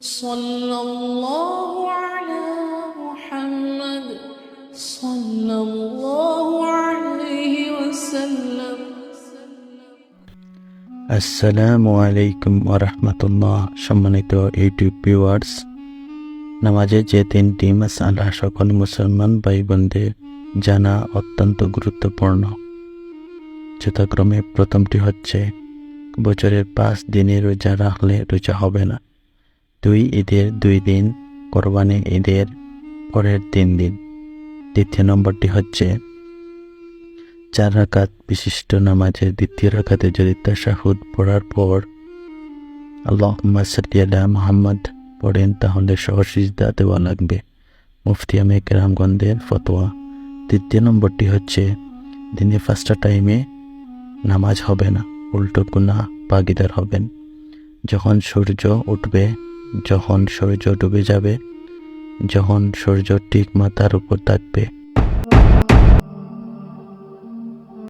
صلى الله على محمد صلى الله عليه وسلم আসসালামু আলাইকুম ওরহমতুল্লাহ সম্মানিত ইউটিউব ভিউয়ার্স নামাজে যে তিনটি মাসালা সকল মুসলমান ভাই বোনদের জানা অত্যন্ত গুরুত্বপূর্ণ যথাক্রমে প্রথমটি হচ্ছে বছরের পাঁচ দিনে রোজা রাখলে রোজা হবে না দুই ঈদের দুই দিন, কোরবানি ঈদের পরের তিন দিন। দ্বিতীয় নম্বরটি হচ্ছে, চার রাকাত বিশিষ্ট নামাজের দ্বিতীয় রাকাতে যদি তাশাহুদ পড়ার পর আল্লাহ সাল্লিয়াল্লাহ মোহাম্মদ পড়েন, তাহলে সহসিজদা দেওয়া লাগবে। মুফতি আমে কেরামগঞ্জের ফতোয়া। তৃতীয় নম্বরটি হচ্ছে, দিনে ফার্স্টটা টাইমে নামাজ হবে না, উল্টো গুনা ভাগিদার হবেন। যখন সূর্য উঠবে যখন সূর্য ডুবে যাবে যখন সূর্য ঠিক মাথার উপর থাকবে